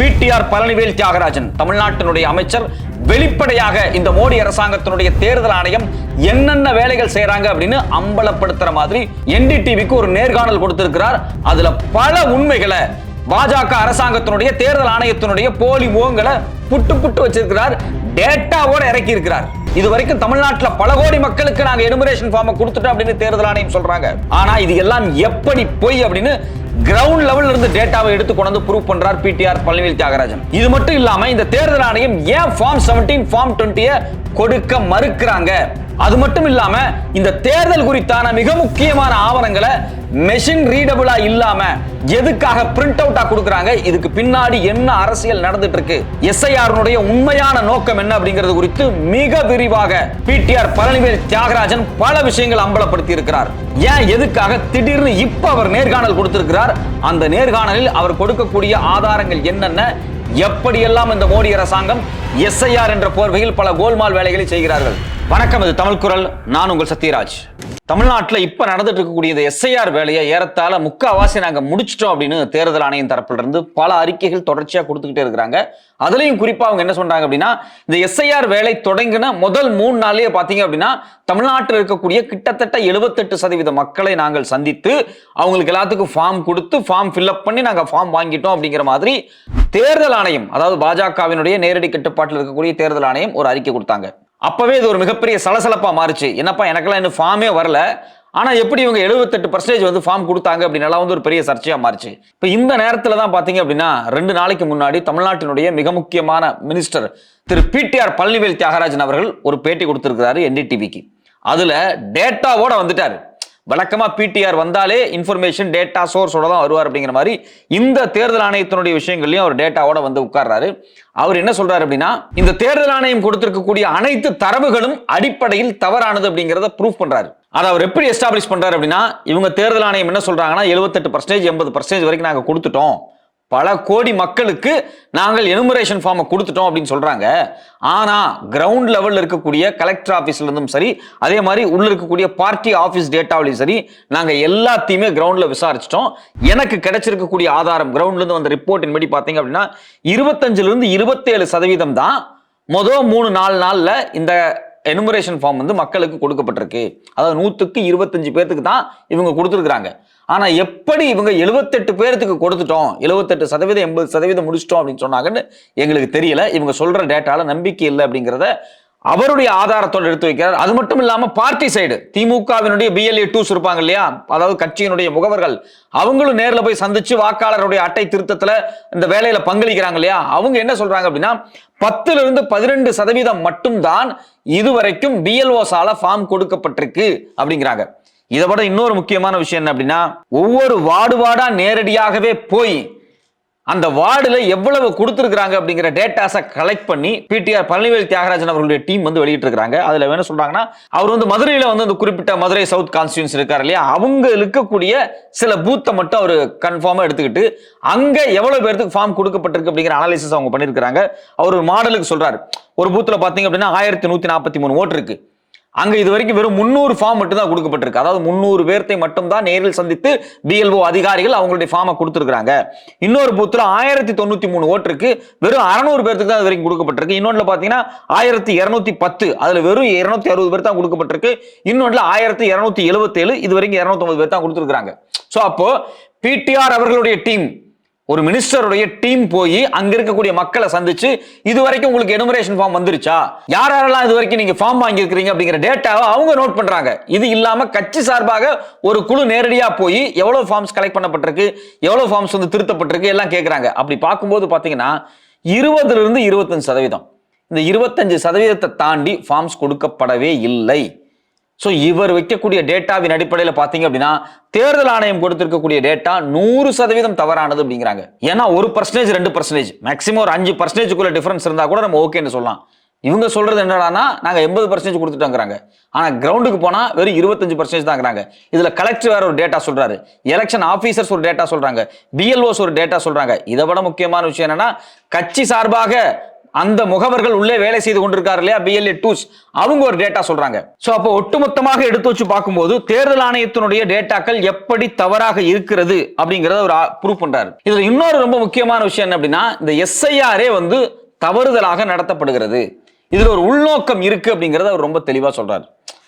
PTR Palanivel Thiagarajan தமிழ்நாட்டினுடைய அமைச்சர் வெளிப்படையாக இந்த மோடி அரசாங்கத்தினுடைய தேர்தல் ஆணையம் என்னென்ன வேலைகள் செய்யறாங்க அப்படின்னு அம்பலப்படுத்துற மாதிரி என்டிடிவிக்கு ஒரு நேர்காணல் கொடுத்திருக்கிறார். அதுல பல உண்மைகளை பாஜக அரசாங்கத்தினுடைய தேர்தல் ஆணையத்தினுடைய போலி முகங்களை புட்டு புட்டு வச்சிருக்கிறார். டேட்டாவோட இறக்கி இருக்கிறார் இது வரைக்கும் தமிழ்நாட்டில் பல கோடி மக்களுக்கு நாங்க எனுமரேஷன் ஃபார்மை கொடுத்துட்டோம் அப்படின்னு தேர்தல் ஆணையம் சொல்றாங்க. ஆனா இது எல்லாம் எப்படி போய் அப்படின்னு கிரவுண்ட் லெவல்ல இருந்து டேட்டாவை எடுத்து கொண்டு வந்து ப்ரூவ் பண்றார் பிடிஆர் பழனிவேல் தியாகராஜன். இது மட்டும் இல்லாம இந்த தேர்தல் ஆணையம் ஏன் ஃபார்ம் 17 ஃபார்ம் 20 கொடுக்க மறுக்கிறாங்க? அது மட்டும் இல்லாம இந்த தேர்தல் குறித்தான மிக முக்கியமான ஆவணங்களை மெஷின் ரீடபிளா இல்லாம எதுக்காக பிரிண்ட் அவுட்டா கொடுக்கறாங்க? இதுக்கு பின்னாடி என்ன அரசியல் நடந்துட்டு இருக்கு எஸ்ஐஆர் உண்மையான நோக்கம் என்ன அப்படிங்கிறது குறித்து மிக விரிவாக பிடிஆர் பழனிவேல் தியாகராஜன் பல விஷயங்கள் அம்பலப்படுத்தி இருக்கிறார் ஏன் எதுக்காக? திடீர்னு இப்ப அவர் நேர்காணல் கொடுத்திருக்கிறார். அந்த நேர்காணலில் அவர் கொடுக்கக்கூடிய ஆதாரங்கள் என்னென்ன? எப்படியெல்லாம் இந்த மோடி அரசாங்கம் எஸ்ஐஆர் என்ற போர்வையில் பல கோல்மால் வேலைகளை செய்கிறார்கள்? வணக்கம் இது தமிழ் குரல். நான் உங்கள் சத்யராஜ். தமிழ்நாட்டில் இப்போ நடந்துட்டு இருக்கக்கூடிய இந்த எஸ்ஐஆர் வேலையை ஏறத்தாழ முக்காவாசி நாங்கள் முடிச்சிட்டோம் அப்படின்னு தேர்தல் ஆணையம் தரப்பிலிருந்து பல அறிக்கைகள் தொடர்ச்சியாக கொடுத்துக்கிட்டே இருக்கிறாங்க. அதுலேயும் குறிப்பாக அவங்க என்ன சொல்றாங்க அப்படின்னா இந்த எஸ்ஐஆர் வேலை தொடங்கின முதல் மூணு நாள்லயே பார்த்தீங்க அப்படின்னா தமிழ்நாட்டில் இருக்கக்கூடிய கிட்டத்தட்ட எழுபத்தெட்டு சதவீத மக்களை நாங்கள் சந்தித்து அவங்களுக்கு எல்லாத்துக்கும் ஃபார்ம் கொடுத்து ஃபார்ம் ஃபில்அப் பண்ணி நாங்கள் ஃபார்ம் வாங்கிட்டோம் அப்படிங்கிற மாதிரி தேர்தல் ஆணையம் அதாவது பாஜகவினுடைய நேரடி கட்டுப்பாட்டில் இருக்கக்கூடிய தேர்தல் ஆணையம் ஒரு அறிக்கை கொடுத்தாங்க. அப்போவே இது ஒரு மிகப்பெரிய சலசலப்பாக மாறுச்சு. என்னப்பா எனக்கெல்லாம் இன்னும் ஃபார்மே வரல. ஆனால் எப்படி இவங்க 78% பர்சன்டேஜ் வந்து ஃபார்ம் கொடுத்தாங்க அப்படின்னாலாம் வந்து ஒரு பெரிய சர்ச்சையாக மாறுச்சு. இப்போ இந்த நேரத்தில் தான் பார்த்தீங்க அப்படின்னா ரெண்டு நாளைக்கு முன்னாடி தமிழ்நாட்டினுடைய மிக முக்கியமான மினிஸ்டர் திரு பிடிஆர் பழனிவேல் தியாகராஜன் அவர்கள் ஒரு பேட்டி கொடுத்துருக்கிறாரு என்டிடிவிக்கு அதில் டேட்டாவோட வந்துட்டார். வழக்கமாக பிடிஆர் வந்தாலே இன்ஃபர்மேஷன் டேட்டா சோர்ஸோட தான் வருவார் அப்படிங்கிற மாதிரி இந்த தேர்தல் ஆணையத்தினுடைய விஷயங்கள்லையும் அவர் டேட்டாவோட வந்து உட்கார்றாரு. அவர் என்ன சொல்றாரு அப்படின்னா இந்த தேர்தல் ஆணையம் கொடுத்திருக்கக்கூடிய அனைத்து தரவுகளும் அடிப்படையில் தவறானது அப்படிங்கிறத ப்ரூஃப் பண்றாரு. அதை அவர் எப்படி எஸ்டாப்ளிஷ் பண்றாரு அப்படின்னா இவங்க தேர்தல் ஆணையம் என்ன சொல்றாங்கன்னா எழுபத்தெட்டு பர்சன்டேஜ் எண்பது பர்சன்டேஜ் வரைக்கும் நாங்கள் கொடுத்துட்டோம். பல கோடி மக்களுக்கு நாங்கள் எனுமரேஷன் ஃபார்மை கொடுத்துட்டோம் அப்படின்னு சொல்கிறாங்க ஆனால் கிரவுண்ட் லெவலில் இருக்கக்கூடிய கலெக்டர் ஆஃபீஸ்லேருந்தும் சரி அதே மாதிரி உள்ளே இருக்கக்கூடிய பார்ட்டி ஆஃபீஸ் டேட்டாவிலையும் சரி நாங்கள் எல்லாத்தையுமே கிரவுண்டில் விசாரிச்சிட்டோம். எனக்கு கிடைச்சிருக்கக்கூடிய ஆதாரம் கிரவுண்ட்லேருந்து வந்த ரிப்போர்ட்டின் படி பார்த்தீங்க அப்படின்னா இருபத்தஞ்சிலிருந்து இருபத்தேழு சதவீதம் தான் மொதல் மூணு நாலு நாளில் இந்த எனுமரேஷன் ஃபார்ம் வந்து மக்களுக்கு கொடுக்கப்பட்டிருக்கு. அதாவது நூற்றுக்கு இருபத்தஞ்சு பேர்த்துக்கு தான் இவங்க கொடுத்துருக்குறாங்க. ஆனா எப்படி இவங்க எழுபத்தெட்டு பேர்த்துக்கு கொடுத்துட்டோம்? எழுபத்தெட்டு சதவீதம் எண்பது சதவீதம் முடிச்சிட்டோம் அப்படின்னு சொன்னாங்கன்னு எங்களுக்கு தெரியல. இவங்க சொல்ற டேட்டால நம்பிக்கை இல்லை அப்படிங்கிறத அவருடைய ஆதாரத்தோடு எடுத்து வைக்கிறார். அது மட்டும் இல்லாம பார்ட்டி சைடு திமுகவினுடைய பிஎல்ஏ டூஸ் இருப்பாங்க இல்லையா? அதாவது கட்சியினுடைய முகவர்கள் அவங்களும் நேரில் போய் சந்திச்சு வாக்காளருடைய அட்டை திருத்தத்துல இந்த வேலையில பங்களிக்கிறாங்க இல்லையா? அவங்க என்ன சொல்றாங்க அப்படின்னா பத்துல இருந்து பதினெண்டு சதவீதம் மட்டும்தான் இதுவரைக்கும் பிஎல்ஓசால ஃபார்ம் கொடுக்கப்பட்டிருக்கு அப்படிங்கிறாங்க. இதை விட இன்னொரு முக்கியமான விஷயம் என்ன அப்படின்னா ஒவ்வொரு வார்டு வார்டா நேரடியாகவே போய் அந்த வார்டில் எவ்வளவு கொடுத்துருக்குறாங்க அப்படிங்கிற டேட்டாஸை கலெக்ட் பண்ணி பிடிஆர் பழனிவேல் தியாகராஜன் அவர்களுடைய டீம் வந்து வெளியிட்டு இருக்காங்க அதில் என்ன சொல்கிறாங்கன்னா அவர் வந்து மதுரையில் வந்து அந்த குறிப்பிட்ட மதுரை சவுத் கான்ஸ்டியூன்ஸ் இருக்கார் இல்லையா? அவங்க இருக்கக்கூடிய சில பூத்தை மட்டும் அவர் கன்ஃபார்மாக எடுத்துக்கிட்டு அங்கே எவ்வளோ பேருக்கு ஃபார்ம் கொடுக்கப்பட்டிருக்கு அப்படிங்கிற அனாலிசிஸ் அவங்க பண்ணியிருக்கிறாங்க. அவர் ஒரு மாடலுக்கு சொல்கிறார் ஒரு பூத்தில் பார்த்தீங்க அப்படின்னா ஆயிரத்தி நூற்றி நாற்பத்தி மூணு ஓட்டு இருக்குது அங்க இது வரைக்கும் வெறும் முந்நூறு ஃபார்ம் மட்டும் தான் கொடுக்கப்பட்டிருக்கு. அதாவது முந்நூறு பேர்த்தை மட்டும் தான் நேரில் சந்தித்து பிஎல்ஓ அதிகாரிகள் அவங்களுடைய ஃபார்மை கொடுத்துருக்காங்க இன்னொரு பூத்துல ஆயிரத்தி தொண்ணூத்தி மூணு ஓட்டுருக்கு வெறும் அறநூறு பேருக்கு தான் இது வரைக்கும் கொடுக்கப்பட்டிருக்கு. இன்னொன்றில் பாத்தீங்கன்னா ஆயிரத்தி இருநூத்தி பத்து அதுல வெறும் இருநூத்தி அறுபது பேர் தான் கொடுக்கப்பட்டிருக்கு. இன்னொன்றில் ஆயிரத்தி இருநூத்தி எழுபத்தேழு இது வரைக்கும் இருநூத்தி பேர் தான் கொடுத்துருக்காங்க ஸோ அப்போ பிடிஆர் அவர்களுடைய டீம் ஒரு மினிஸ்டருடைய டீம் போய் அங்க இருக்கக்கூடிய மக்களை சந்திச்சு இது வரைக்கும் உங்களுக்கு எனுமரேஷன் ஃபார்ம் வந்துருச்சா? யார் யாரெல்லாம் இது வரைக்கும் நீங்க ஃபார்ம் வாங்கியிருக்கிறீங்க அப்படிங்கிற டேட்டாவை அவங்க நோட் பண்றாங்க. இது இல்லாம கட்சி சார்பாக ஒரு குழு நேரடியா போய் எவ்வளவு ஃபார்ம்ஸ் கலெக்ட் பண்ணப்பட்டிருக்கு எவ்வளவு ஃபார்ம்ஸ் வந்து திருத்தப்பட்டிருக்கு எல்லாம் கேட்கறாங்க அப்படி பார்க்கும்போது பாத்தீங்கன்னா இருபதுல இருந்து இருபத்தஞ்சு சதவீதம். இந்த இருபத்தஞ்சு சதவீதத்தை தாண்டி ஃபார்ம்ஸ் கொடுக்கப்படவே இல்லை. ஸோ இவர் வைக்கக்கூடிய டேட்டாவின் அடிப்படையில் பார்த்தீங்க அப்படின்னா தேர்தல் ஆணையம் கொடுத்திருக்கக்கூடிய டேட்டா நூறு சதவீதம் தவறானது அப்படிங்கிறாங்க. ஏன்னா ஒரு பர்சன்டேஜ் ரெண்டு பர்சன்டேஜ் மேக்ஸிமம் ஒரு அஞ்சு பர்சன்டேஜுக்குள்ள டிஃபரன்ஸ் இருந்தால் கூட நம்ம ஓகேன்னு சொல்லலாம். இவங்க சொல்றது என்னடானா நாங்கள் எண்பது பர்சன்டேஜ் கொடுத்துட்டோங்கிறாங்க. ஆனால் கிரவுண்டுக்கு போனால் வெறும் இருபத்தஞ்சு பர்சன்டேஜ் தாங்கிறாங்க இதில் கலெக்டர் வேற ஒரு டேட்டா சொல்றாரு. எலெக்ஷன் ஆஃபீஸர்ஸ் ஒரு டேட்டா சொல்றாங்க. பிஎல்ஓஸ் ஒரு டேட்டா சொல்றாங்க. இதை விட முக்கியமான விஷயம் என்னன்னா கட்சி சார்பாக அந்த முகவர்கள் உள்ளே வேலை செய்து கொண்டிருக்காரு இல்லையா? பிஎல்ஏ டூஸ் அவங்க ஒரு டேட்டா சொல்றாங்க. சோ அப்போ ஒட்டுமொத்தமாக எடுத்து வச்சு பார்க்கும்போது தேர்தல் ஆணையத்தினுடைய டேட்டாக்கள் எப்படி தவறாக இருக்கிறது அப்படிங்கறத ஒரு ப்ரூவ் பண்றாரு. இதுல இன்னொரு ரொம்ப முக்கியமான விஷயம் என்ன அப்படின்னா இந்த எஸ்ஐஆரே வந்து தவறுதலாக நடத்தப்படுகிறது. இதுல ஒரு உள்நோக்கம் இருக்கு அப்படிங்கறத அவர் ரொம்ப தெளிவா சொல்றாரு.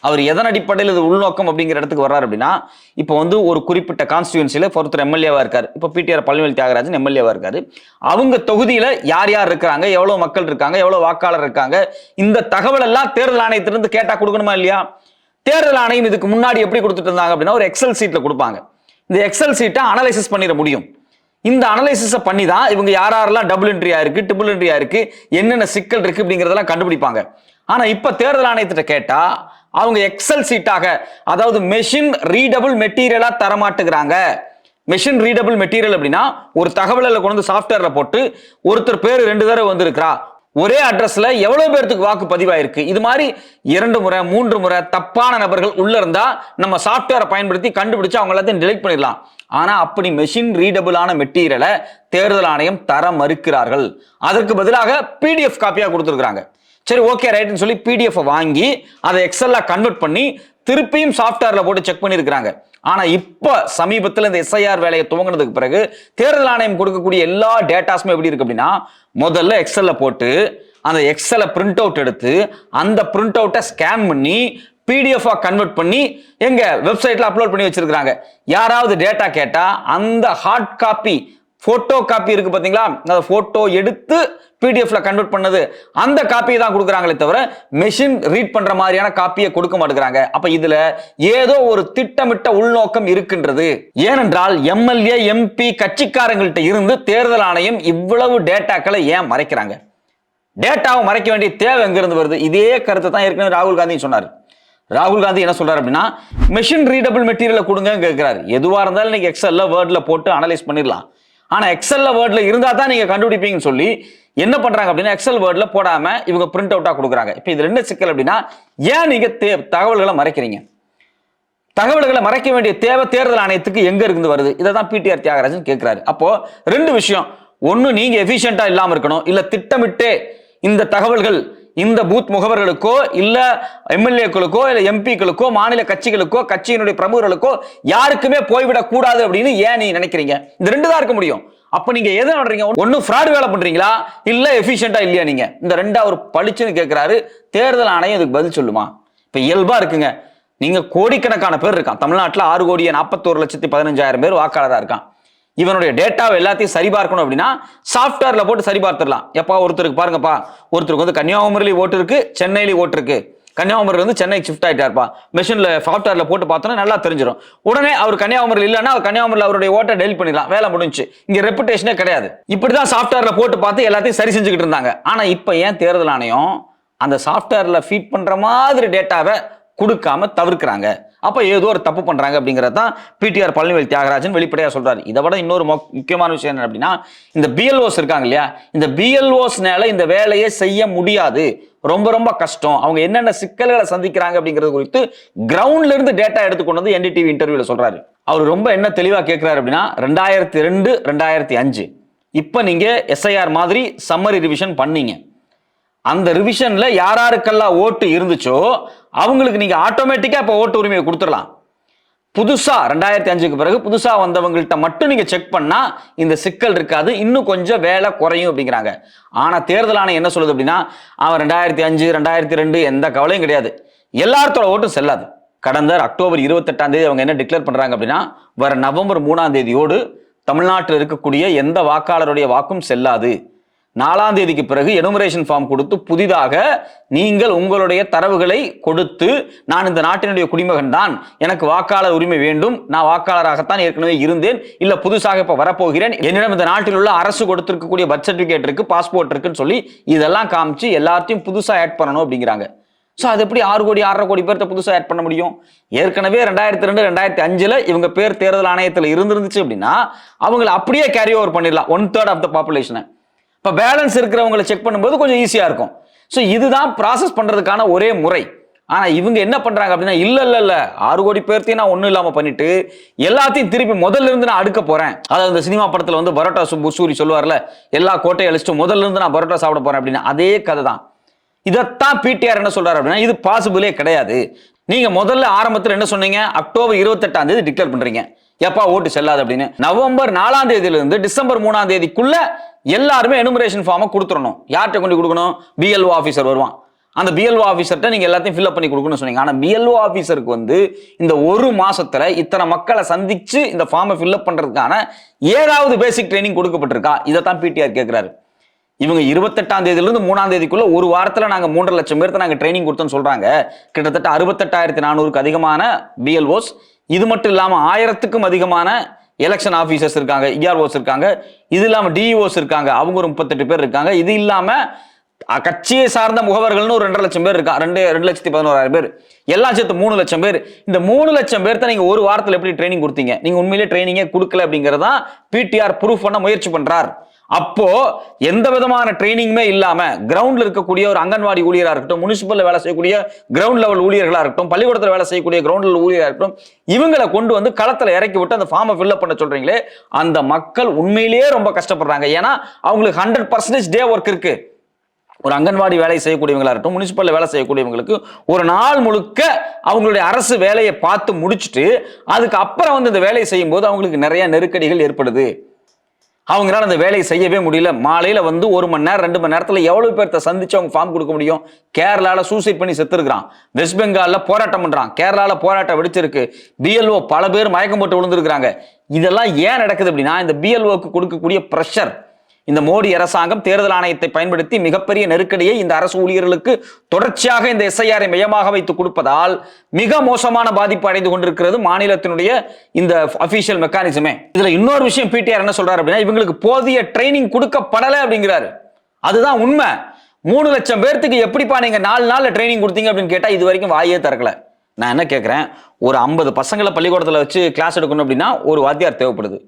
அவர் எதன் அடிப்படையில் இது உள்நோக்கம் அப்படிங்கிற இடத்துக்கு வர்றாரு அப்படின்னா இப்போ வந்து ஒரு குறிப்பிட்ட கான்ஸ்டியூன்சியில் ஒருத்தர் எம்எல்ஏவா இருக்காரு. இப்போ பிடிஆர் பழனிவேல் தியாகராஜன் எம்எல்ஏவா இருக்காரு. அவங்க தொகுதியில் யார் யார் இருக்கிறாங்க எவ்வளோ மக்கள் இருக்காங்க எவ்வளோ வாக்காளர் இருக்காங்க இந்த தகவல் எல்லாம் தேர்தல் ஆணையத்திலிருந்து கேட்டால் கொடுக்கணுமா இல்லையா? தேர்தல் ஆணையம் இதுக்கு முன்னாடி எப்படி கொடுத்துட்டு இருந்தாங்க அப்படின்னா ஒரு எக்ஸல் சீட்டில் கொடுப்பாங்க. இந்த எக்ஸல் சீட்டை அனலைசிஸ் பண்ணிட முடியும். இந்த அனலைசிஸை பண்ணி தான் இவங்க யார் யாரெல்லாம் டபுள் என்ட்ரியா இருக்கு ட்ரிபிள் என்ட்ரியா இருக்கு என்னென்ன சிக்கல் இருக்கு அப்படிங்கிறதெல்லாம் கண்டுபிடிப்பாங்க. ஆனா இப்ப தேர்தல் ஆணையத்திட்ட கேட்டா அவங்க எக்ஸல் சீட்டாக அதாவது மெஷின் ரீடபிள் மெட்டீரியலா தரமாட்டுகிறாங்க. மெஷின் ரீடபிள் மெட்டீரியல் அப்படின்னா ஒரு தகவலில் கொண்டு வந்து சாஃப்ட்வேர்ல போட்டு ஒருத்தர் பேர் ரெண்டு தடவை வந்திருக்கிறா ஒரே அட்ரஸ்ல எவ்வளவு பேர்த்துக்கு வாக்கு பதிவாயிருக்கு? இது மாதிரி இரண்டு முறை மூன்று முறை தப்பான நபர்கள் உள்ள இருந்தா நம்ம சாஃப்ட்வேரை பயன்படுத்தி கண்டுபிடிச்சு அவங்க எல்லாத்தையும் டிலீட் பண்ணிடலாம். ஆனா அப்படி மெஷின் ரீடபிளான மெட்டீரியலை தேர்தல் ஆணையம் தர மறுக்கிறார்கள். அதற்கு பதிலாக பிடிஎஃப் காப்பியா கொடுத்துருக்காங்க சரி ஓகே ரைட்னு சொல்லி பிடிஎஃப் வாங்கி அதை எக்ஸல்ல கன்வெர்ட் பண்ணி திருப்பியும் சாஃப்ட்வேர்ல போட்டு செக் பண்ணியிருக்கிறாங்க. ஆனா இப்ப சமீபத்தில் இந்த எஸ்ஐஆர் வேலையை துவங்கினதுக்கு பிறகு தேர்தல் ஆணையம் கொடுக்கக்கூடிய எல்லா டேட்டாஸுமே எப்படி இருக்கு அப்படின்னா முதல்ல எக்ஸல்ல போட்டு அந்த எக்ஸலை பிரிண்ட் அவுட் எடுத்து அந்த பிரிண்ட் அவுட்டை ஸ்கேன் பண்ணி பிடிஎஃபாக கன்வெர்ட் பண்ணி எங்க வெப்சைட்ல அப்லோட் பண்ணி வச்சிருக்காங்க யாராவது டேட்டா கேட்டா அந்த ஹார்ட் காப்பி ஃபோட்டோ காப்பி இருக்கு பார்த்தீங்களா அந்த ஃபோட்டோ எடுத்து பிடிஎஃப்ல கன்வெர்ட் பண்ணது அந்த காப்பியை தான் கொடுக்குறாங்களே தவிர மெஷின் ரீட் பண்ற மாதிரியான காப்பியை கொடுக்க மாட்டேங்கிறாங்க. அப்ப இதுல ஏதோ ஒரு திட்டமிட்ட உள்நோக்கம் இருக்கின்றது. ஏனென்றால் எம்எல்ஏ எம்பி கட்சிக்காரங்கள்ட்ட இருந்து தேர்தல் ஆணையம் இவ்வளவு டேட்டாக்களை ஏன் மறைக்கிறாங்க? டேட்டாவை மறைக்க வேண்டிய தேவை எங்கிருந்து வருது? இதே கருத்தை தான் ஏற்கனவே ராகுல் காந்தி சொன்னார். ராகுல் காந்தி என்ன சொல்றாரு அப்படின்னா மெஷின் ரீடபிள் மெட்டீரியலை கொடுங்க கேட்கிறாரு எதுவா இருந்தாலும் நீங்க எக்ஸல்ல வேர்ட்ல போட்டு அனலைஸ் பண்ணிடலாம். ஆனால் எக்ஸல்ல வேர்டில் இருந்தால் தான் நீங்கள் கண்டுபிடிப்பீங்கன்னு சொல்லி என்ன பண்ணுறாங்க அப்படின்னா எக்ஸல் வேர்டில் போடாமல் இவங்க பிரிண்ட் அவுட்டாக கொடுக்குறாங்க. இப்போ இது ரெண்டு சிக்கல் அப்படின்னா ஏன் நீங்கள் தே- தகவல்களை மறைக்கிறீங்க? தகவல்களை மறைக்க வேண்டிய தேவை தேர்தல் ஆணையத்துக்கு எங்கே இருந்து வருது? இதை தான் பிடிஆர் தியாகராஜன் கேட்குறாரு அப்போது ரெண்டு விஷயம். ஒன்று நீங்கள் எஃபிஷியண்ட்டாக இல்லாமல் இருக்கணும். இல்லை திட்டமிட்டே இந்த தகவல்கள் இந்த பூத் முகவர்களுக்கோ இல்ல எம்எல்ஏக்களுக்கோ இல்ல எம்பிக்களுக்கோ மாநில கட்சிகளுக்கோ கட்சியினுடைய பிரமுகர்களுக்கோ யாருக்குமே போய்விடக் கூடாது அப்படின்னு ஏன் நீ நினைக்கிறீங்க? இந்த ரெண்டு தான் இருக்க முடியும். அப்ப நீங்க எது நடறீங்க ஒன்னு ஃப்ராட் வேலை பண்றீங்களா? இல்ல எஃபிஷியன்டா இல்லையா நீங்க? இந்த ரெண்டா ஒரு பளிச்சுன்னு கேட்கிறாரு தேர்தல் ஆணையம் இதுக்கு பதில் சொல்லுமா? இப்ப இயல்பா இருக்குங்க. நீங்க கோடிக்கணக்கான பேர் இருக்கான். தமிழ்நாட்டில் ஆறு கோடியே நாற்பத்தோரு லட்சத்தி பதினஞ்சாயிரம் பேர் வாக்காளராக இருக்கான். இவனுடைய டேட்டாவை எல்லாத்தையும் சரி பார்க்கணும் அப்படின்னா சாஃப்ட்வேர்ல போட்டு சரி பார்த்துடலாம். எப்பா ஒருத்தருக்கு பாருங்கப்பா. ஒருத்தருக்கு வந்து கன்னியாகுமரியில ஓட்டு இருக்கு சென்னையில ஓட்டு இருக்கு. கன்னியாகுமரியில வந்து சென்னை ஷிஃப்ட் ஆயிட்டாருப்பா. மிஷினில் சாஃப்ட்வேர்ல போட்டு பார்த்தோன்னா நல்லா தெரிஞ்சிடும் உடனே அவர் கன்னியாகுமரியில் இல்லைன்னா அவர் கன்னியாகுமரியில் அவருடைய ஓட்டை டெலிட் பண்ணிடலாம். வேலை முடிஞ்சு. இங்கே ரெப்புடேஷனே கிடையாது. இப்படி தான் சாஃப்ட்வேர்ல போட்டு பார்த்து எல்லாத்தையும் சரி செஞ்சுக்கிட்டு இருந்தாங்க. ஆனால் இப்போ ஏன் தேர்தல் ஆணையம் அந்த சாஃப்ட்வேர்ல ஃபீட் பண்ணுற மாதிரி டேட்டாவை கொடுக்காம தவிர்க்கிறாங்க? அப்போ ஏதோ ஒரு தப்பு பண்ணுறாங்க அப்படிங்கறது தான் பிடிஆர் பழனிவேல் தியாகராஜன் வெளிப்படையாக சொல்கிறார் இதை விட இன்னொரு மொ- முக்கியமான விஷயம் என்ன அப்படின்னா இந்த பிஎல்ஓஸ் இருக்காங்க இல்லையா? இந்த பிஎல்ஓஸ்னால இந்த வேலையை செய்ய முடியாது. ரொம்ப ரொம்ப கஷ்டம். அவங்க என்னென்ன சிக்கல்களை சந்திக்கிறாங்க அப்படிங்கிறது குறித்து கிரவுண்ட்ல இருந்து டேட்டா எடுத்துக்கொண்டு வந்து என்டிடிவி இன்டர்வியூல சொல்றாரு. அவர் ரொம்ப என்ன தெளிவாக கேட்கிறாரு அப்படின்னா ரெண்டாயிரத்தி ரெண்டு ரெண்டாயிரத்தி அஞ்சு. இப்போ நீங்கள் எஸ்ஐஆர் மாதிரி சம்மரி ரிவிஷன் பண்ணீங்க. அந்த ரிவிஷன்ல யார் யாருக்கெல்லாம் ஓட்டு இருந்துச்சோ அவங்களுக்கு நீங்க ஆட்டோமேட்டிக்கா இப்போ ஓட்டு உரிமையை கொடுத்துடலாம். புதுசா ரெண்டாயிரத்தி அஞ்சுக்கு பிறகு புதுசா வந்தவங்கள்ட்ட மட்டும் நீங்க செக் பண்ணா இந்த சிக்கல் இருக்காது இன்னும் கொஞ்சம் வேலை குறையும் அப்படிங்கிறாங்க. ஆனா தேர்தல் ஆணையம் என்ன சொல்லுது அப்படின்னா அவன் ரெண்டாயிரத்தி அஞ்சு ரெண்டாயிரத்தி ரெண்டு எந்த கவலையும் கிடையாது. எல்லாத்தோட ஓட்டும் செல்லாது. கடந்த அக்டோபர் இருபத்தெட்டாம் தேதி அவங்க என்ன டிக்ளேர் பண்றாங்க அப்படின்னா வர நவம்பர் மூணாம் தேதியோடு தமிழ்நாட்டில் இருக்கக்கூடிய எந்த வாக்காளருடைய வாக்கும் செல்லாது. நாலாம் தேதிக்கு பிறகு எனுமரேஷன் ஃபார்ம் கொடுத்து புதிதாக நீங்கள் உங்களுடைய தரவுகளை கொடுத்து நான் இந்த நாட்டினுடைய குடிமகன் தான் எனக்கு வாக்காளர் உரிமை வேண்டும் நான் வாக்காளராகத்தான் ஏற்கனவே இருந்தேன் இல்ல புதுசாக இப்ப வரப்போகிறேன் என்னிடம் இந்த நாட்டில் உள்ள அரசு கொடுத்திருக்கக்கூடிய பர்த் சர்டிபிகேட் இருக்கு பாஸ்போர்ட் இருக்குன்னு சொல்லி இதெல்லாம் காமிச்சு எல்லாத்தையும் புதுசா ஆட் பண்ணணும் அப்படிங்கிறாங்க. ஸோ அது எப்படி ஆறு கோடி ஆறரை கோடி பேர்த்த புதுசாக ஆட் பண்ண முடியும்? ஏற்கனவே ரெண்டாயிரத்தி ரெண்டு ரெண்டாயிரத்தி அஞ்சுல இவங்க பேர் தேர்தல் ஆணையத்தில் இருந்துருந்துச்சு அப்படின்னா அவங்கள அப்படியே கேரி ஓவர் பண்ணிடலாம். ஒன் தேர்ட் ஆஃப் த பாப்புலேஷனை இப்போ பேலன்ஸ் இருக்கிறவங்களை செக் பண்ணும்போது கொஞ்சம் ஈஸியாக இருக்கும். ஸோ இதுதான் ப்ராசஸ் பண்ணுறதுக்கான ஒரே முறை. ஆனால் இவங்க என்ன பண்ணுறாங்க அப்படின்னா இல்லை இல்லை இல்லை ஆறு கோடி பேர்த்தையும் நான் ஒன்றும் இல்லாமல் பண்ணிட்டு எல்லாத்தையும் திருப்பி முதல்ல இருந்து நான் அடுக்க போகிறேன் அதாவது இந்த சினிமா படத்தில் வந்து பரோட்டா சு- சூரி சொல்லுவார்ல எல்லா கோட்டையை அழிச்சிட்டு முதல்ல இருந்து நான் பரோட்டா சாப்பிட போகிறேன் அப்படின்னு அதே கதை தான் இதைத்தான் பிடிஆர் என்ன சொல்கிறார் அப்படின்னா இது பாசிபிளே கிடையாது. நீங்கள் முதல்ல ஆரம்பத்தில் என்ன சொன்னீங்க? அக்டோபர் இருபத்தெட்டாம் தேதி டிக்ளேர் பண்ணுறீங்க எப்பா ஓட்டு செல்லாது அப்படின்னு. நவம்பர் நாலாம் தேதியிலிருந்து டிசம்பர் மூணாம் தேதிக்குள்ள எல்லாருமே எனுமரேஷன் ஃபார்மை கொடுத்துடணும். யார்கிட்ட கொண்டு கொடுக்கணும்? பிஎல்ஓ ஆஃபீஸர் வருவான். அந்த பிஎல்ஓ ஆஃபீஸர்கிட்ட நீங்கள் எல்லாத்தையும் ஃபில்அப் பண்ணி கொடுக்கணும்னு சொன்னீங்க. ஆனால் பிஎல்ஓ ஆஃபீஸருக்கு வந்து இந்த ஒரு மாசத்துல இத்தனை மக்களை சந்திச்சு இந்த ஃபார்மை ஃபில்அப் பண்ணுறதுக்கான ஏதாவது பேசிக் ட்ரைனிங் கொடுக்கப்பட்டிருக்கா? இதை தான் பிடிஆர் கேட்குறாரு இவங்க இருபத்தெட்டாம் தேதியிலிருந்து மூணாம் தேதிக்குள்ள ஒரு வாரத்தில் நாங்கள் மூன்றரை லட்சம் பேர்த்த நாங்கள் ட்ரைனிங் கொடுத்தோம்னு சொல்கிறாங்க கிட்டத்தட்ட அறுபத்தெட்டாயிரத்தி நானூறுக்கு அதிகமான பிஎல்ஓஸ் இது மட்டும் இல்லாமல் ஆயிரத்துக்கும் அதிகமான எலெக்ஷன் ஆஃபீஸர்ஸ் இருக்காங்க இஆர்ஓஸ் இருக்காங்க இது இல்லாமல் டிஇஓஸ் இருக்காங்க அவங்க ஒரு முப்பத்தெட்டு பேர் இருக்காங்க. இது இல்லாமல் கட்சியை சார்ந்த முகவர்கள்னு ஒரு ரெண்டரை லட்சம் பேர் இருக்கா ரெண்டு ரெண்டு லட்சத்தி பதினோராயிரம் பேர். எல்லாம் சேர்த்து மூணு லட்சம் பேர். இந்த மூணு லட்சம் பேர்த்த நீங்க ஒரு வாரத்தில் எப்படி ட்ரைனிங் கொடுத்தீங்க? நீங்க உண்மையிலேயே ட்ரைனிங்கே கொடுக்கல அப்படிங்கறதான் பிடிஆர் ப்ரூஃப் பண்ண முயற்சி பண்றார். அப்போ எந்த விதமான ட்ரைனிங்குமே இல்லாம கிரவுண்ட்ல இருக்கக்கூடிய ஒரு அங்கன்வாடி ஊழியரா இருக்கட்டும் முனிசிபல்ல வேலை செய்யக்கூடிய கிரவுண்ட் லெவல் ஊழியர்களா இருக்கட்டும் பள்ளிக்கூடத்துல வேலை செய்யக்கூடிய கிரவுண்ட் லெவல் ஊழியரா இருக்கட்டும் இவங்களை கொண்டு வந்து களத்துல இறக்கி விட்டு அந்த ஃபார்மை ஃபில்அப் பண்ண சொல்றீங்களே அந்த மக்கள் உண்மையிலேயே ரொம்ப கஷ்டப்படுறாங்க. ஏன்னா அவங்களுக்கு ஹண்ட்ரட் பர்சன்டேஜ் டே ஒர்க் இருக்கு. ஒரு அங்கன்வாடி வேலை செய்யக்கூடியவங்களா இருக்கட்டும் முனிசிபல்ல வேலை செய்யக்கூடியவங்களுக்கு ஒரு நாள் முழுக்க அவங்களுடைய அரசு வேலையை பார்த்து முடிச்சுட்டு அதுக்கு அப்புறம் வந்து இந்த வேலையை செய்யும்போது அவங்களுக்கு நிறைய நெருக்கடிகள் ஏற்படுது. அவங்களால அந்த வேலையை செய்யவே முடியல. மாலையில வந்து ஒரு மணி நேரம் ரெண்டு மணி நேரத்துல எவ்வளவு பேர்த்த சந்திச்சு அவங்க ஃபார்ம் கொடுக்க முடியும்? கேரளால சூசைட் பண்ணி செத்துருக்கிறான். வெஸ்ட் பெங்கால்ல போராட்டம் பண்றான். கேரளால போராட்டம் வெடிச்சிருக்கு. பிஎல்ஓ பல பேர் மயக்கம் போட்டு விழுந்திருக்காங்க இதெல்லாம் ஏன் நடக்குது அப்படின்னா இந்த பிஎல்ஓக்கு கொடுக்கக்கூடிய ப்ரெஷர் இந்த மோடி அரசாங்கம் தேர்தல் ஆணையத்தை பயன்படுத்தி மிகப்பெரிய நெருக்கடியை இந்த அரசு ஊழியர்களுக்கு தொடர்ச்சியாக இந்த எஸ்ஐஆரை மையமாக வைத்து கொடுப்பதால் மிக மோசமான பாதிப்பு அடைந்து கொண்டிருக்கிறது மாநிலத்தினுடைய இந்த அபிஷியல் மெக்கானிசமே இதுல இன்னொரு விஷயம் பிடிஆர் என்ன சொல்றாரு அப்படின்னா இவங்களுக்கு போதிய ட்ரைனிங் கொடுக்கப்படலை அப்படிங்கிறாரு. அதுதான் உண்மை. மூணு லட்சம் பேர்த்துக்கு எப்படிப்பா நீங்க நாலு நாள்ல ட்ரைனிங் கொடுத்தீங்க அப்படின்னு கேட்டா இது வரைக்கும் வாயே திறக்கல. நான் என்ன கேட்குறேன் ஒரு ஐம்பது பசங்களை பள்ளிக்கூடத்தில் வச்சு கிளாஸ் எடுக்கணும் அப்படின்னா ஒரு வாத்தியார் தேவைப்படுது.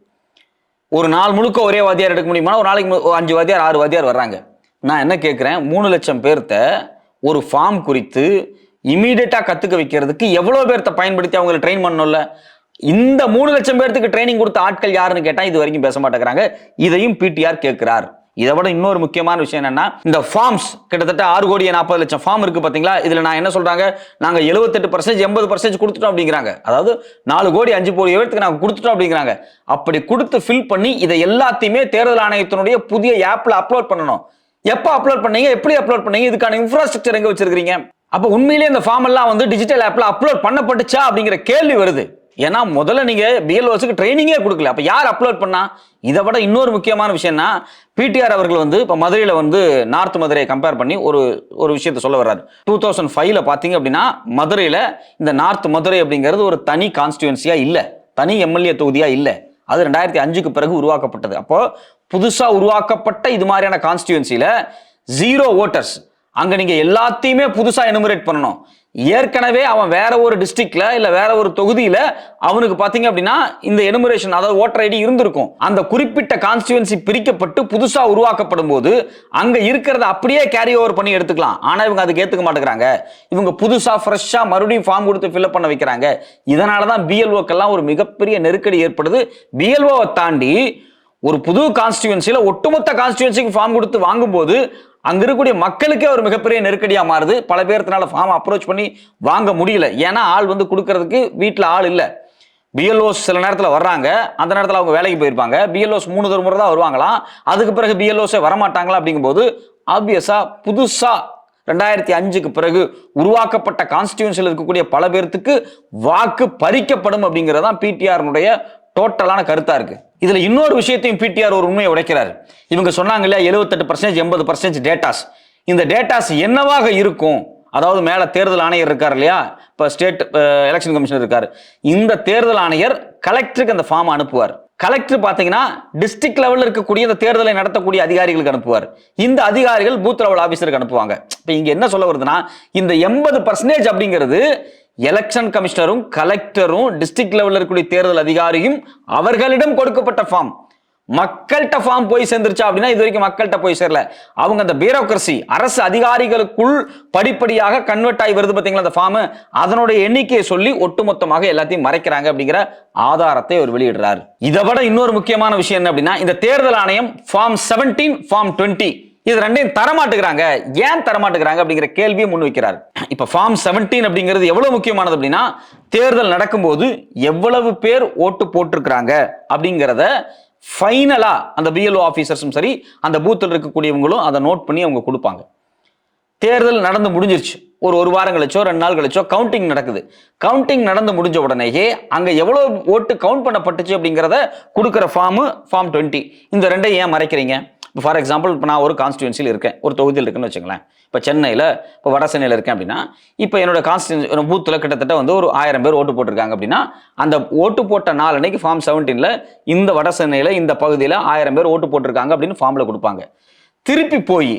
ஒரு நாள் முழுக்க ஒரே வாத்தியார் எடுக்க முடியுமா? ஒரு நாளைக்கு மு- அஞ்சு வாத்தியார் ஆறு வாத்தியார் வர்றாங்க. நான் என்ன கேட்குறேன் மூணு லட்சம் பேர்த்த ஒரு ஃபார்ம் குறித்து இமீடியட்டாக கற்றுக்க வைக்கிறதுக்கு எவ்வளோ பேர்த்த பயன்படுத்தி அவங்களை ட்ரெயின் பண்ணணும்ல? இந்த மூணு லட்சம் பேர்த்துக்கு ட்ரைனிங் கொடுத்த ஆட்கள் யாருன்னு கேட்டால் இது வரைக்கும் பேச மாட்டேங்கிறாங்க. இதையும் பிடிஆர் கேட்கிறார் இதை விட இன்னொரு முக்கியமான விஷயம் என்னன்னா இந்த ஃபார்ம்ஸ் கிட்டத்தட்ட ஆறு கோடி நாற்பது லட்சம் ஃபார்ம் இருக்கு பாத்தீங்களா? இதுல நான் என்ன சொல்றாங்க? நாங்க எழுபத்தெட்டு பர்சன்டேஜ் எண்பது பர்சன்டேஜ் கொடுத்துட்டோம் அப்படிங்கிறாங்க. அதாவது நாலு கோடி அஞ்சு கோடி பேருக்கு நாங்க கொடுத்துட்டோம் அப்படிங்கிறாங்க. அப்படி கொடுத்து ஃபில் பண்ணி இதை எல்லாத்தையுமே தேர்தல் ஆணையத்தினுடைய புதிய ஆப்ல அப்லோட் பண்ணணும். எப்போ அப்லோட் பண்ணீங்க? எப்படி அப்லோட் பண்ணீங்க? இதுக்கான இன்ஃப்ராஸ்ட்ரக்சர் எங்க வச்சிருக்கீங்க அப்ப உண்மையிலேயே இந்த ஃபார்ம் எல்லாம் வந்து டிஜிட்டல் ஆப்ல அப்லோட் பண்ணப்பட்டுச்சா அப்படிங்கிற கேள்வி வருது. ஏன்னா முதல்ல நீங்கள் பிஎல்ஓஸுக்கு ட்ரைனிங்கே கொடுக்கல. அப்போ யார் அப்லோட் பண்ணா? இதை விட இன்னொரு முக்கியமான விஷயம்னா பிடிஆர் அவர்கள் வந்து இப்போ மதுரையில் வந்து நார்த் மதுரையை கம்பேர் பண்ணி ஒரு ஒரு விஷயத்தை சொல்ல வர்றாரு. டூ தௌசண்ட் ஃபைவ்ல பார்த்தீங்க அப்படின்னா மதுரையில் இந்த நார்த் மதுரை அப்படிங்கிறது ஒரு தனி கான்ஸ்டியூன்சியாக இல்லை. தனி எம்எல்ஏ தொகுதியாக இல்லை. அது ரெண்டாயிரத்தி அஞ்சுக்கு பிறகு உருவாக்கப்பட்டது. அப்போது புதுசாக உருவாக்கப்பட்ட இது மாதிரியான கான்ஸ்டியூன்சியில் ஜீரோ ஓட்டர்ஸ் அங்கே நீங்கள் எல்லாத்தையுமே புதுசாக எனுமரேட் பண்ணணும். ஏற்கனவே அவன் வேற ஒரு டிஸ்ட்ரிக்ட்ல இல்ல வேற ஒரு தொகுதியில அவனுக்கு பாத்தீங்க அப்படின்னா இந்த எனுமரேஷன் அதாவது ஓட்டர் ஐடி இருந்திருக்கும். அந்த குறிப்பிட்ட கான்ஸ்டியூன்சி பிரிக்கப்பட்டு புதுசா உருவாக்கப்படும் போது அங்க இருக்கிறத அப்படியே கேரி ஓவர் பண்ணி எடுத்துக்கலாம். ஆனா இவங்க அதுக்கு ஏத்துக்க மாட்டேங்கிறாங்க. இவங்க புதுசா ஃப்ரெஷ்ஷா மறுபடியும் ஃபார்ம் கொடுத்து ஃபில்அப் பண்ண வைக்கிறாங்க. இதனாலதான் பிஎல்ஓக்கெல்லாம் ஒரு மிகப்பெரிய நெருக்கடி ஏற்படுது. பிஎல்ஓவை தாண்டி ஒரு புது கான்ஸ்டியூன்சியில் ஒட்டுமொத்த கான்ஸ்டியூன்சிக்கு ஃபார்ம் கொடுத்து வாங்கும்போது அங்கே இருக்கக்கூடிய மக்களுக்கே ஒரு மிகப்பெரிய நெருக்கடியாக மாறுது. பல பேர்த்தினால ஃபார்ம் அப்ரோச் பண்ணி வாங்க முடியல. ஏன்னா ஆள் வந்து கொடுக்கறதுக்கு வீட்டில் ஆள் இல்லை. பிஎல்ஓஸ் சில நேரத்தில் வர்றாங்க. அந்த நேரத்தில் அவங்க வேலைக்கு போயிருப்பாங்க. பிஎல்ஓஸ் மூணு தடவை முறை தான் வருவாங்களாம். அதுக்கு பிறகு பிஎல்ஓஸே வரமாட்டாங்களா அப்படிங்கும்போது ஆப்வியஸாக புதுசாக ரெண்டாயிரத்தி அஞ்சுக்கு பிறகு உருவாக்கப்பட்ட கான்ஸ்டியூன்சியில் இருக்கக்கூடிய பல பேர்த்துக்கு வாக்கு பறிக்கப்படும் அப்படிங்கிறதான் பிடிஆர்னுடைய டோட்டலான கருத்தாக இருக்குது இதுல இன்னொரு விஷயத்தையும் பிடிஆர் ஒரு உண்மையை உடைக்கிறார். இவங்க சொன்னாங்க இல்லையா எழுபத்தெட்டு பர்சன்டேஜ் எண்பது பர்சன்டேஜ் டேட்டாஸ் இந்த டேட்டாஸ் என்னவாக இருக்கும்? அதாவது மேலே தேர்தல் ஆணையர் இருக்கார் இல்லையா? இப்போ ஸ்டேட் எலெக்ஷன் கமிஷனர் இருக்கார். இந்த தேர்தல் ஆணையர் கலெக்டருக்கு அந்த ஃபார்ம் அனுப்புவார். கலெக்டர் பார்த்தீங்கன்னா டிஸ்ட்ரிக்ட் லெவலில் இருக்கக்கூடிய இந்த தேர்தலை நடத்தக்கூடிய அதிகாரிகளுக்கு அனுப்புவார். இந்த அதிகாரிகள் பூத் லெவல் ஆஃபீஸருக்கு அனுப்புவாங்க. இப்போ இங்கே என்ன சொல்ல வருதுன்னா இந்த எண்பது பர்சன்டேஜ் அப்படிங்கிறது எலெக்ஷன் கமிஷனரும் கலெக்டரும் டிஸ்ட்ரிக்ட் லெவலில் இருக்கக்கூடிய தேர்தல் அதிகாரியும் அவர்களிடம் கொடுக்கப்பட்ட ஃபார்ம் மக்கள்கிட்ட ஃபார்ம் போய் சேர்ந்துருச்சா அப்படின்னா இது வரைக்கும் மக்கள்கிட்ட போய் சேரல. அவங்க அந்த பியூரோக்ரசி அரசு அதிகாரிகளுக்குள் படிப்படியாக கன்வெர்ட் ஆகி வருது பார்த்தீங்களா அந்த ஃபார்ம் அதனுடைய எண்ணிக்கையை சொல்லி ஒட்டுமொத்தமாக எல்லாத்தையும் மறைக்கிறாங்க அப்படிங்கிற ஆதாரத்தை அவர் வெளியிடுறார். இதை விட இன்னொரு முக்கியமான விஷயம் என்ன அப்படின்னா இந்த தேர்தல் ஆணையம் ஃபார்ம் 17 ஃபார்ம் 20 இது ரெண்டையும் தரமாட்டுக்கிறாங்க. ஏன் தரமாட்டுக்கிறாங்க அப்படிங்கிற கேள்வியை முன் வைக்கிறார். இப்ப ஃபார்ம் 17 அப்படிங்கிறது எவ்வளவு முக்கியமானது அப்படின்னா தேர்தல் நடக்கும்போது எவ்வளவு பேர் ஓட்டு போட்டிருக்கிறாங்க அப்படிங்கிறத ஃபைனலா அந்த பிஎல்ஓ ஆஃபீஸர்ஸும் சரி அந்த பூத்தில் இருக்கக்கூடியவங்களும் அதை நோட் பண்ணி அவங்க கொடுப்பாங்க. தேர்தல் நடந்து முடிஞ்சிருச்சு. ஒரு ஒரு வாரம் கழிச்சோ ரெண்டு நாள் கழிச்சோ கவுண்டிங் நடக்குது. கவுண்டிங் நடந்து முடிஞ்ச உடனேயே அங்க எவ்வளவு ஓட்டு கவுண்ட் பண்ணப்பட்டுச்சு அப்படிங்கிறத கொடுக்குற ஃபார்ம் ஃபார்ம் 20 இந்த ரெண்டையும் ஏன் மறைக்கிறீங்க? இப்போ ஃபார் எக்ஸாம்பிள் இப்போ நான் ஒரு கான்ஸ்டியூன்சியில் இருக்கேன். ஒரு தொகுதியில் இருக்குன்னு வச்சுங்களேன் இப்போ சென்னையில் இப்போ வட சென்னையில் இருக்கேன் அப்படின்னா இப்போ என்னோட கான்ஸ்டியூன்சி பூத்தில் கிட்டத்தட்ட வந்து ஒரு ஆயிரம் பேர் ஓட்டு போட்டிருக்காங்க அப்படின்னா அந்த ஓட்டு போட்ட நாள் அன்னைக்கு ஃபார்ம் செவன்டீனில் இந்த வட சென்னையில் இந்த பகுதியில் ஆயிரம் பேர் ஓட்டு போட்டிருக்காங்க அப்படின்னு ஃபார்மில் கொடுப்பாங்க. திருப்பி போய்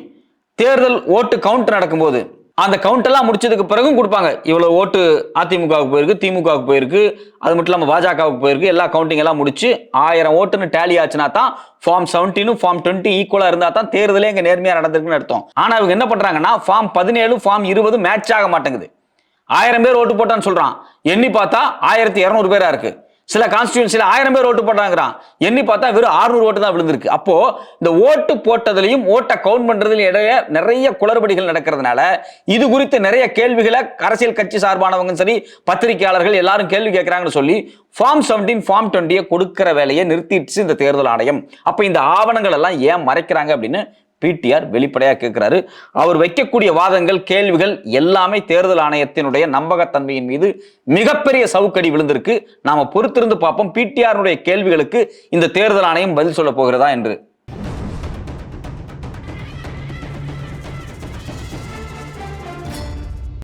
தேர்தல் ஓட்டு கவுண்ட் நடக்கும்போது அந்த கவுண்ட் எல்லாம் முடிச்சதுக்கு பிறகும் கொடுப்பாங்க. இவ்வளவு ஓட்டு அதிமுகவுக்கு போயிருக்கு திமுகவுக்கு போயிருக்கு அது மட்டும் இல்லாமல் பாஜகவுக்கு போயிருக்கு. எல்லா கவுண்டிங் எல்லாம் முடிச்சு ஆயிரம் ஓட்டுன்னு டேலி ஆச்சுன்னா தான் ஃபார்ம் செவன்டீனும் ஃபார்ம் டுவெண்ட்டி ஈக்குவலா இருந்தா தான் தேர்தலே இங்க நேர்மையா நடந்திருக்குன்னு அர்த்தம். ஆனா அவங்க என்ன பண்றாங்கன்னா ஃபார்ம் பதினேழு ஃபார்ம் இருபது மேட்ச் ஆக மாட்டேங்குது. ஆயிரம் பேர் ஓட்டு போட்டான்னு சொல்றான். எண்ணி பார்த்தா ஆயிரத்தி இரநூறு பேரா இருக்கு. சில கான்ஸ்டியூன்சில ஆயிரம் பேர் ஓட்டு போடுறாங்கிறான். எண்ணி பார்த்தா வெறும் 600 ஓட்டு தான் விழுந்திருக்கு. அப்போ இந்த ஓட்டு போட்டதுலையும் ஓட்டை கவுண்ட் பண்றதுலையும் இடையே நிறைய குளறுபடிகள் நடக்கிறதுனால இது குறித்து நிறைய கேள்விகளை அரசியல் கட்சி சார்பானவங்க சரி பத்திரிகையாளர்கள் எல்லாரும் கேள்வி கேட்கிறாங்கன்னு சொல்லி ஃபார்ம் 17 ஃபார்ம் டுவெண்ட்டியை கொடுக்கிற வேலையை நிறுத்திடுச்சு இந்த தேர்தல் ஆணையம். அப்ப இந்த ஆவணங்கள் எல்லாம் ஏன் மறைக்கிறாங்க அப்படின்னு பிடிஆர் வெளிப்படையாக கேட்கிறாரு அவர் வைக்கக்கூடிய வாதங்கள் கேள்விகள் எல்லாமே தேர்தல் ஆணையத்தினுடைய நம்பகத்தன்மையின் மீது மிகப்பெரிய சவுக்கடி விழுந்திருக்கு. நாம பொறுத்திருந்து பார்ப்போம். பிடிஆருடைய கேள்விகளுக்கு இந்த தேர்தல் ஆணையம் பதில் சொல்ல போகிறதா என்று.